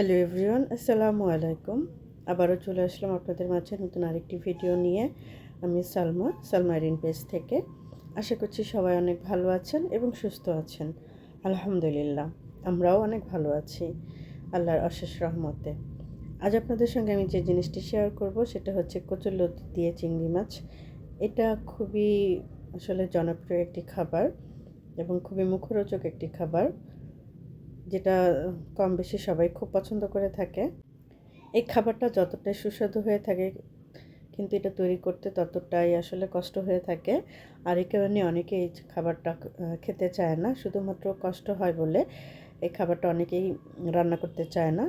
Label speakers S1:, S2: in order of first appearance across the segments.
S1: Hello everyone আসসালামু আলাইকুম আবারও চলে আসলাম আপনাদের মাঝে নতুন আরেকটি ভিডিও নিয়ে। আমি সালমা সালমা রিন পেজ থেকে। আশা করছি সবাই অনেক ভালো আছেন এবং সুস্থ আছেন। আলহামদুলিল্লাহ, আমরাও অনেক ভালো আছি, আল্লাহর অশেষ রহমতে। আজ আপনাদের সঙ্গে আমি যে জিনিসটি শেয়ার করব, সেটা হচ্ছে কচুরলতি দিয়ে চিংড়ি মাছ। এটা খুবই আসলে জনপ্রিয় একটি খাবার এবং খুবই মুখরোচক একটি খাবার। যেটা কম বেশি সবাই খুব পছন্দ করে থাকে। এই খাবারটা যতটাই সুস্বাদু হয়ে থাকে, কিন্তু এটা তৈরি করতে ততটাই আসলে কষ্ট হয়ে থাকে। আর এই কারণে অনেকে এই খাবারটা খেতে চায় না। শুধুমাত্র কষ্ট হয় বলে এই খাবারটা অনেকেই রান্না করতে চায় না।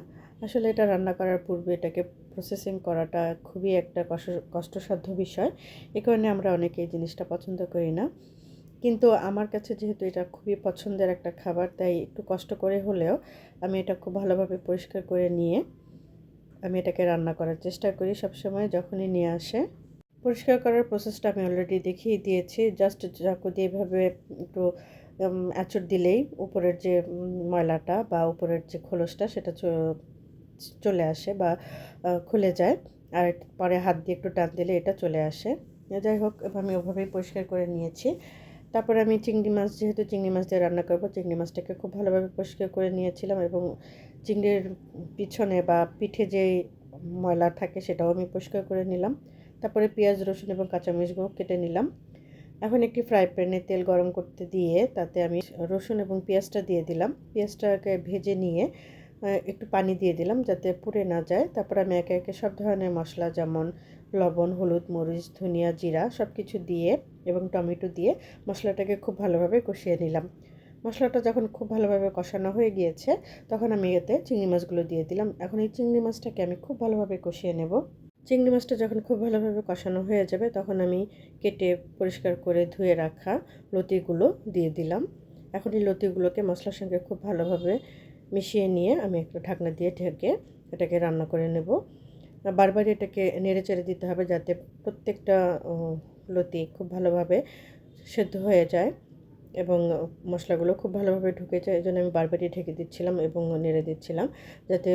S1: আসলে এটা রান্না করার পূর্বে এটাকে প্রসেসিং করাটা খুবই একটা কষ্ট কষ্টসাধ্য বিষয়। এ কারণে আমরা অনেকে এই জিনিসটা পছন্দ করি না। কিন্তু আমার কাছে যেহেতু এটা খুবই পছন্দের একটা খাবার, তাই একটু কষ্ট করে হলেও আমি এটা খুব ভালোভাবে পরিষ্কার করে নিয়ে আমি এটাকে রান্না করার চেষ্টা করি সবসময় যখনই নিয়ে আসে। পরিষ্কার করার প্রসেসটা আমি অলরেডি দেখিয়ে দিয়েছি। জাস্ট চাকু দিয়ে এভাবে একটু আঁচড় দিলেই উপরের যে ময়লাটা বা উপরের যে খোলসটা সেটা চলে আসে বা খুলে যায়। আর পরে হাত দিয়ে একটু টান দিলে এটা চলে আসে। যাই হোক, আমি ওভাবেই পরিষ্কার করে নিয়েছি। তারপর আমি চিংড়ি মাছ, যেহেতু চিংড়ি মাছ দিয়ে রান্না করব, চিংড়ি মাছটাকে খুব ভালোভাবে পরিষ্কার করে নিয়েছিলাম এবং চিংড়ির পিছনে বা পিঠে যে ময়লা থাকে সেটাও আমি পরিষ্কার করে নিলাম। তারপরে পেঁয়াজ, রসুন এবং কাঁচামরিচগুলো কেটে নিলাম। এখন একটি ফ্রাই প্যানে তেল গরম করতে দিয়ে তাতে আমি রসুন এবং পেঁয়াজটা দিয়ে দিলাম। পেঁয়াজটাকে ভেজে নিয়ে একটু পানি দিয়ে দিলাম যাতে পুড়ে না যায়। তারপর আমি একে একে সব ধরনের মশলা যেমন লবণ, হলুদ, মরিচ, ধনিয়া, জিরা সব কিছু দিয়ে এবং টমেটো দিয়ে মশলাটাকে খুব ভালোভাবে কষিয়ে নিলাম। মশলাটা যখন খুব ভালোভাবে কষানো হয়ে গিয়েছে, তখন আমি এতে চিংড়ি মাছগুলো দিয়ে দিলাম। এখন এই চিংড়ি মাছটাকে আমি খুব ভালোভাবে কষিয়ে নেব। চিংড়ি মাছটা যখন খুব ভালোভাবে কষানো হয়ে যাবে, তখন আমি কেটে পরিষ্কার করে ধুয়ে রাখা লতিগুলো দিয়ে দিলাম। এখন এই লতিগুলোকে মশলার সঙ্গে খুব ভালোভাবে মিশিয়ে নিয়ে আমি একটু ঢাকনা দিয়ে ঢেকে এটাকে রান্না করে নেব। বারবার এটাকে নেড়ে চেড়ে দিতে হবে যাতে প্রত্যেকটা লতি খুব ভালোভাবে সেদ্ধ হয়ে যায় এবং মশলাগুলো খুব ভালোভাবে ঢুকে যায়। এই জন্য আমি বারবারই ঢেকে দিচ্ছিলাম এবং নেড়ে দিচ্ছিলাম যাতে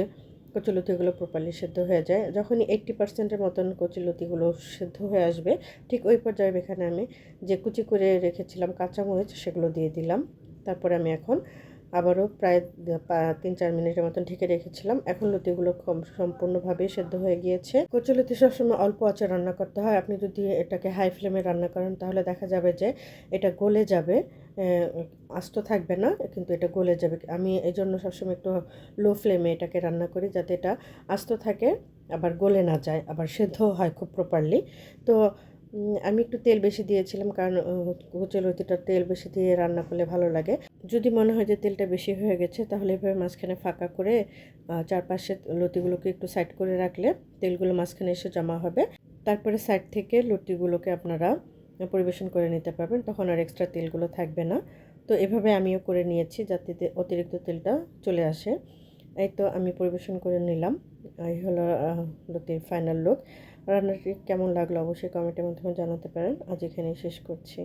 S1: কচুলতিগুলো প্রপারলি সেদ্ধ হয়ে যায়। যখনই এইট্টি পার্সেন্টের মতন কচুলতিগুলো সেদ্ধ হয়ে আসবে, ঠিক ওই পর্যায়ে এখানে আমি যে কুচি করে রেখেছিলাম কাঁচামরিচ সেগুলো দিয়ে দিলাম। তারপরে আমি এখন আবারও প্রায় তিন, চার মিনিটের মতন ঢেকে রেখেছিলাম। এখন লতিগুলো সম্পূর্ণভাবে সেদ্ধ হয়ে গিয়েছে। কচুলতি সবসময় অল্প আঁচে রান্না করতে হয়। আপনি যদি এটাকে হাই ফ্লেমে রান্না করেন, তাহলে দেখা যাবে যে এটা গলে যাবে। আস্ত থাকবে না, কিন্তু এটা গলে যাবে। আমি এই জন্য সবসময় একটু লো ফ্লেমে এটাকে রান্না করি যাতে এটা আস্ত থাকে, আবার গলে না যায়, আবার সেদ্ধ হয় খুব প্রপারলি তো আমি একটু তেল বেশি দিয়েছিলাম, কারণ কুচে লতিটা তেল বেশি দিয়ে রান্না করলে ভালো লাগে। যদি মনে হয় যে তেলটা বেশি হয়ে গেছে, তাহলে এভাবে মাঝখানে ফাঁকা করে চারপাশে লতিগুলোকে একটু সাইড করে রাখলে তেলগুলো মাঝখানে এসে জমা হবে। তারপরে সাইড থেকে লতিগুলোকে আপনারা পরিবেশন করে নিতে পারবেন, তখন আর এক্সট্রা তেলগুলো থাকবে না। তো এভাবে আমিও করে নিয়েছি যাতে অতিরিক্ত তেলটা চলে আসে। এই তো আমি পরিবেশন করে নিলাম। এই হলো লতির ফাইনাল লুক রান্নাটি কেমন লাগল অবশ্যই কমেন্টের মাধ্যমে জানাতে পারেন। আজ এখানেই শেষ করছি।